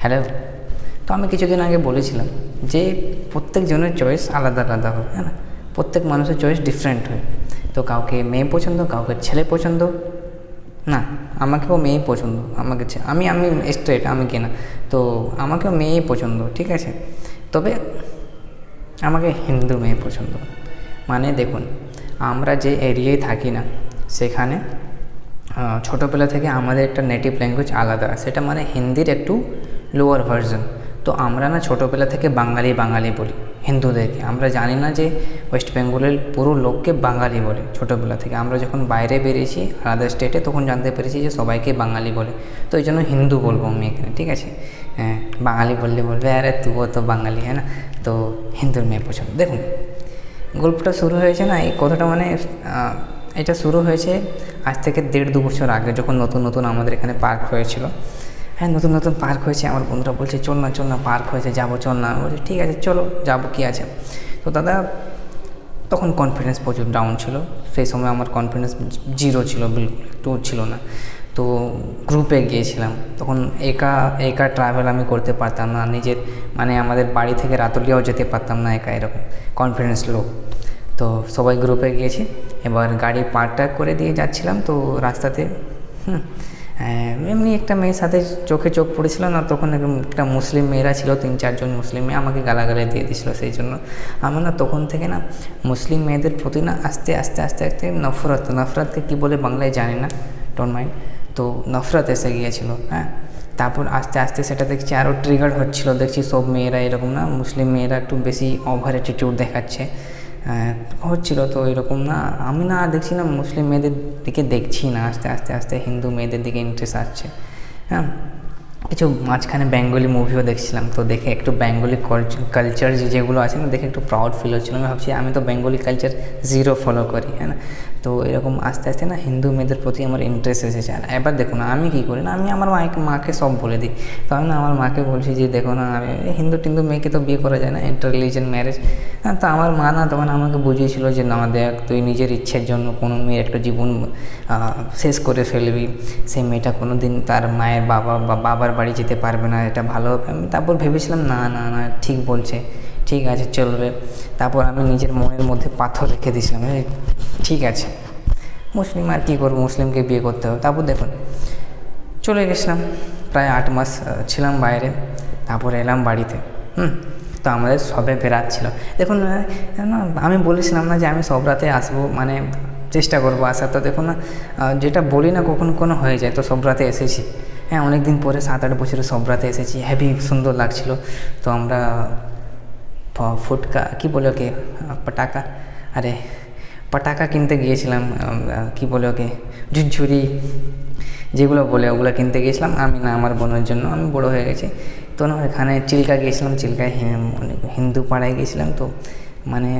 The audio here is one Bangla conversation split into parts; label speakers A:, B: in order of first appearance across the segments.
A: হ্যালো তো আমি কিছুদিন আগে বলেছিলাম যে প্রত্যেকজনের চয়েস আলাদা আলাদা হয় হ্যাঁ প্রত্যেক মানুষের চয়েস ডিফারেন্ট হয়। তো কাউকে মেয়ে পছন্দ, কাউকে ছেলে পছন্দ? না, আমাকেও মেয়েই পছন্দ, আমাকে আমি আমি স্ট্রেট আমি কেনা তো আমাকেও মেয়েই পছন্দ, ঠিক আছে? তবে আমাকে হিন্দু মেয়ে পছন্দ। মানে দেখুন, আমরা যে এরিয়ায় থাকি না, সেখানে ছোটোবেলা থেকে আমাদের একটা নেটিভ ল্যাঙ্গুয়েজ আলাদা। সেটা মানে হিন্দির একটু লোয়ার ভার্জন তো আমরা না ছোটোবেলা থেকে বাঙালি বাঙালি বলি, হিন্দুদেরকে। আমরা জানি না যে ওয়েস্ট বেঙ্গলের পুরো লোককে বাঙালি বলে ছোটোবেলা থেকে। আমরা যখন বাইরে বেরিয়েছি আলাদা স্টেটে তখন জানতে পেরেছি যে সবাইকে বাঙালি বলে। তো এই জন্য হিন্দু বলব আমি এখানে, ঠিক আছে? হ্যাঁ বাঙালি বললে বলবে, আরে তুইও তো বাঙালি হ্যাঁ না? তো হিন্দুর মেয়ে পছন্দ। দেখুন, গল্পটা শুরু হয়েছে না, এই কথাটা মানে এটা শুরু হয়েছে আজ থেকে দেড় দু বছর আগে, যখন নতুন নতুন আমাদের এখানে পার্ক হয়েছিল। হ্যাঁ নতুন নতুন পার্ক হয়েছে। আমার বন্ধুরা বলছে, চল না চল না পার্ক হয়েছে, যাব, চল না। আমি বলছি, ঠিক আছে, চলো, যাব, কী আছে? তো দাদা, তখন কনফিডেন্স প্রচুর ডাউন ছিল। সেই সময় আমার কনফিডেন্স জিরো ছিল, বিলকুল একটু ছিল না। তো গ্রুপে গিয়েছিলাম। তখন একা একা ট্রাভেল আমি করতে পারতাম না। নিজের মানে আমাদের বাড়ি থেকে রাতুলিয়াও যেতে পারতাম না একা, এরকম কনফিডেন্স লো তো সবাই গ্রুপে গিয়েছি। এবার গাড়ি পার্কটা করে দিয়ে যাচ্ছিলাম। তো রাস্তাতে, হুম এমনি একটা মেয়ের সাথে চোখে চোখ পড়েছিল না, তখন একটা মুসলিম মেয়েরা ছিল, তিন চারজন মুসলিম মেয়ে আমাকে গালাগালি দিয়ে দিয়েছিলো সেই জন্য। আমার না তখন থেকে না মুসলিম মেয়েদের প্রতি না আস্তে আস্তে আস্তে আস্তে নফরত, নফরতকে কী বলে বাংলায় জানি না ডোন্ট মাইন্ড তো নফরত এসে গিয়েছিল হ্যাঁ। তারপর আস্তে আস্তে সেটা দেখছি আরও ট্রিগার হচ্ছিল, দেখছি সব মেয়েরা এরকম না, মুসলিম মেয়েরা একটু বেশি ওভার অ্যাটিটিউড দেখাচ্ছে। হচ্ছিল তো এরকম না। আমি না দেখছি না মুসলিম মেয়েদের দিকে দেখছি না, আস্তে আস্তে আস্তে হিন্দু মেয়েদের দিকে ইন্টারেস্ট আসছে। হ্যাঁ কিছু মাঝখানে বেঙ্গলি মুভিও দেখছিলাম, তো দেখে একটু বেঙ্গলি কালচার যেগুলো আছে না, দেখে একটু প্রাউড ফিল হচ্ছিল। আমি ভাবছি, আমি তো বেঙ্গলি কালচার জিরো ফলো করি হ্যাঁ তো এরকম আস্তে আস্তে না হিন্দু মেয়েদের প্রতি আমার ইন্টারেস্ট এসেছে আর এবার দেখুন আমি কী করি না, আমি আমার মাকে মাকে সব বলে দিই। তো আমি না আমার মাকে বলছি যে, দেখো না, আমি হিন্দু টিন্দু মেয়েকে তো বিয়ে করা যায় না ইন্টার রিলিজন ম্যারেজ হ্যাঁ তো আমার মা না তখন আমাকে বুঝিয়েছিল যে, না, দেখ, তুই নিজের ইচ্ছের জন্য কোনো মেয়ের একটা জীবন শেষ করে ফেলবি। সেই মেয়েটা কোনো দিন তার মায়ের বাবা বা বাবার বাড়ি যেতে পারবে না, এটা ভালো হবে। আমি তারপর ভেবেছিলাম, না না না, ঠিক বলছে, ঠিক আছে, চলবে। তারপর আমি নিজের মনের মধ্যে পাথর রেখে দিয়েছিলাম ঠিক আছে। মুসলিম আর কী করব? মুসলিমকে বিয়ে করতে হবে। তারপর দেখুন চলে গেছিলাম। প্রায় আট মাস ছিলাম বাইরে। তারপর এলাম বাড়িতে। হুম তো আমাদের সবে বেরাচ্ছিল দেখুন না আমি বলেছিলাম না যে আমি সব রাতে আসব মানে চেষ্টা করব আসার। তো দেখুন না যেটা বলি না কখনো কোনো হয়ে যায়। তো সব রাতে এসেছি। হ্যাঁ অনেক দিন পরে সাত আট বছরে সব রাতে এসেছি। হেভি সুন্দর লাগছিল। তো আমরা ফুটকা কি বলে আহ, পটাকা আরে পটাকা কিনতে গিয়েছিলাম কি বলে ওকে? ঝুরঝুরি যেগুলো বলে ওগুলো কিনতে গিয়েছিলাম। আমি না, আমার বোনের জন্য, আমি বড় হয়ে গেছি। তো না এখানে চিল্কা গিয়েছিলাম, চিল্কায় অনেক হিন্দু পাড়ায় গিয়েছিলাম। তো মানে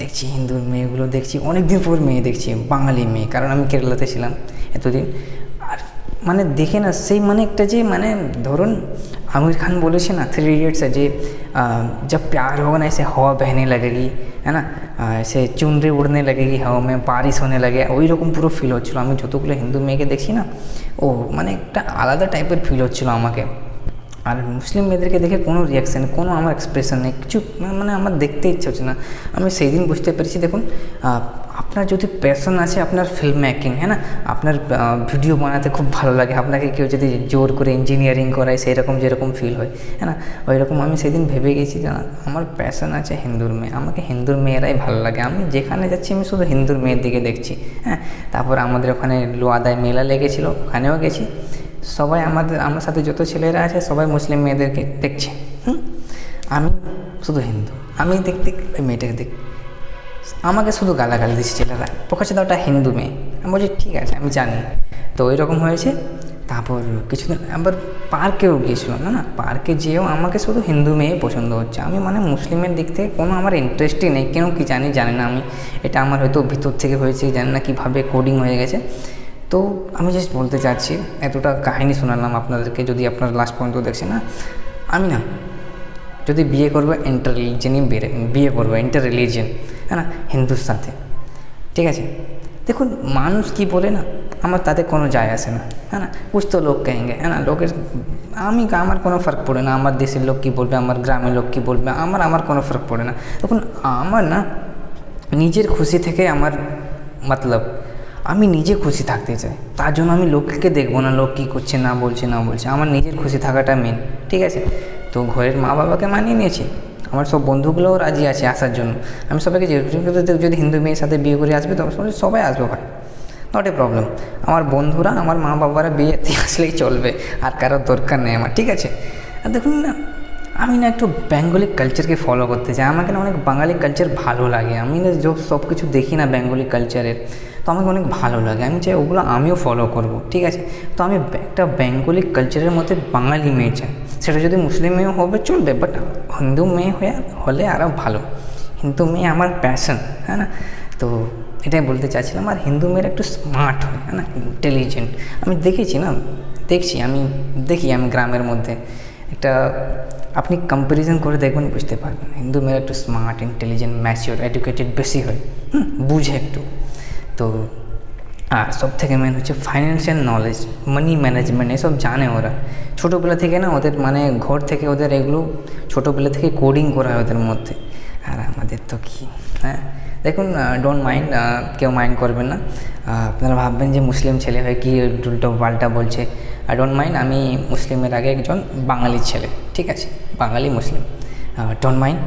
A: দেখছি হিন্দু মেয়েগুলো, দেখছি অনেক দিন পর মেয়ে দেখছি, বাঙালি মেয়ে, কারণ আমি কেরালাতে ছিলাম এতদিন। আর মানে দেখে না, সেই মানে একটা যে মানে ধরুন आमिर खान বলেছে না থ্রি ইডিয়টসে যে আহ, जब प्यार होगा ना ऐसे हवा बहने लगेगी है ना আহ, ऐसे चुनरी उड़ने लगेगी हवा में बारिश होने लगे ওই রকম পুরো ফিল হচ্ছিলো আমি যতগুলো হিন্দু মেয়েকে দেখছি না ও মানে একটা আলাদা টাইপের ফিল হচ্ছিলো আমাকে আর মুসলিম মেয়েদেরকে দেখে কোনো রিয়াকশান কোনো আমার এক্সপ্রেশন নেই কিছু মানে আমার দেখতে ইচ্ছে হচ্ছে না আমি সেই দিন বুঝতে পেরেছি দেখুন আহ, আপনার যদি প্যাশন আছে, আপনার ফিল্ম মেকিং হ্যাঁ না? আপনার ভিডিও বানাতে খুব ভালো লাগে। আপনাকে কেউ যদি জোর করে ইঞ্জিনিয়ারিং করায় সেই রকম যেরকম ফিল হয় হ্যাঁ না? ওই রকম আমি সেদিন ভেবে গেছি যে, আমার প্যাশন আছে হিন্দুর মেয়ে। আমাকে হিন্দুর মেয়েরাই ভালো লাগে। আমি যেখানে যাচ্ছি, আমি শুধু হিন্দুর মেয়ের দিকে দেখছি হ্যাঁ? তারপর আমাদের ওখানে লোয়াদায় মেলা লেগেছিলো, ওখানেও গেছি। সবাই আমাদের, আমার সাথে যত ছেলেরা আছে, সবাই মুসলিম মেয়েদেরকে দেখছে, হুম? আমি শুধু হিন্দু। আমি দেখতে ওই মেয়েটাকে দেখ আমাকে শুধু গালাগালি দিচ্ছে ছেলেরা। প্রকাশে তো ওটা হিন্দু মেয়ে। আমি বলছি, ঠিক আছে, আমি জানি। তো ওই রকম হয়েছে। তারপর কিছুদিন, আবার পার্কেও গিয়েছিলাম না না, পার্কে যেয়েও আমাকে শুধু হিন্দু মেয়ে পছন্দ হচ্ছে। আমি মানে মুসলিমের দিক থেকে কোনো আমার ইন্টারেস্টই নেই। কেন কি জানি জানি না আমি। এটা আমার হয়তো ভিতর থেকে হয়েছে, জানি না কীভাবে কোডিং হয়ে গেছে। তো আমি জাস্ট বলতে চাচ্ছি, এতটা কাহিনী শোনালাম আপনাদেরকে। যদি আপনারা লাস্ট পর্যন্ত দেখছেন, না, আমি না যদি বিয়ে করব ইন্টার রিলিজনই বিয়ে করব ইন্টার রিলিজন হ্যাঁ না? হিন্দুর সাথে ঠিক আছে? দেখুন, মানুষ কি বলে না? আমার তাতে কোনো যায় আসে না হ্যাঁ না? কুছ তো লোক কহেঙ্গে হ্যাঁ না? লোকের আমি আমার কোনো ফার্ক পড়ে না। আমার দেশের লোক কী বলবে? আমার গ্রামের লোক কী বলবে? আমার আমার কোনো ফার্ক পড়ে না। তখন আমার না নিজের খুশি থেকে আমার মতলব, আমি নিজে খুশি থাকতে চাই। তার জন্য আমি লোককে দেখব না, লোক কী করছে, না বলছে না বলছে। আমার নিজের খুশি থাকাটা মেন ঠিক আছে? তো ঘরের মা বাবাকে মানিয়ে নিয়েছি। আমার সব বন্ধুগুলোও রাজি আছে আসার জন্য। আমি সবাইকে যে যদি হিন্দু মেয়ের সাথে বিয়ে করে আসবে, তখন সবাই আসবে ভাই নট এ প্রবলেম আমার বন্ধুরা, আমার মা বাবারা বিয়েতে আসলেই চলবে। আর কারোর দরকার নেই আমার, ঠিক আছে? আর দেখুন না, আমি না একটু বেঙ্গলি কালচারকে ফলো করতে চাই। আমাকে না অনেক বাঙালি কালচার ভালো লাগে। আমি না সব কিছু দেখি না বেঙ্গলি কালচারের তো আমাকে অনেক ভালো লাগে। আমি চাই ওগুলো আমিও ফলো করব, ঠিক আছে? তো আমি একটা বেঙ্গলি কালচারের মধ্যে বাঙালি মেয়ে চাই। সেটা যদি মুসলিম মেয়েও হবে চলবে বাট হিন্দু মেয়ে হয়ে, হলে আরও ভালো। হিন্দু মেয়ে আমার প্যাশন হ্যাঁ না? তো এটাই বলতে চাইছিলাম, আর হিন্দু মেয়েরা একটু স্মার্ট হয় হ্যাঁ না? ইন্টেলিজেন্ট আমি দেখেছি না? দেখছি, আমি দেখি আমি গ্রামের মধ্যে। একটা, আপনি কম্প্যারিজন করে দেখবেন বুঝতে পারবেন। হিন্দু মেয়েরা একটু স্মার্ট ইন্টেলিজেন্ট ম্যাচিওর এডুকেটেড বেশি হয়। হুম, বুঝে একটু। তো আর সব থেকে মেন হচ্ছে ফাইন্যান্সিয়াল নলেজ মানি ম্যানেজমেন্ট এসব জানে ওরা। ছোটোবেলা থেকে না ওদের মানে ঘর থেকে ওদের এগুলো ছোটোবেলা থেকে কোডিং করা হয় ওদের মধ্যে। আর আমাদের তো কি হ্যাঁ? দেখুন ডোন্ট মাইন্ড কেউ মাইন্ড করবেন না। আপনারা ভাববেন যে মুসলিম ছেলে হয়ে কি উল্টো পাল্টা বলছে। আই ডোন্ট মাইন্ড আমি মুসলিমের আগে একজন বাঙালি ছেলে, ঠিক আছে? বাঙালি মুসলিম। ডোন্ট মাইন্ড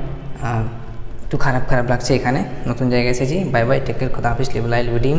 A: একটু খারাপ খারাপ লাগছে এখানে। নতুন জায়গায় এসেছি। বাই বাই টেকের কথা হাফিজ লিভ লাইল উইডিম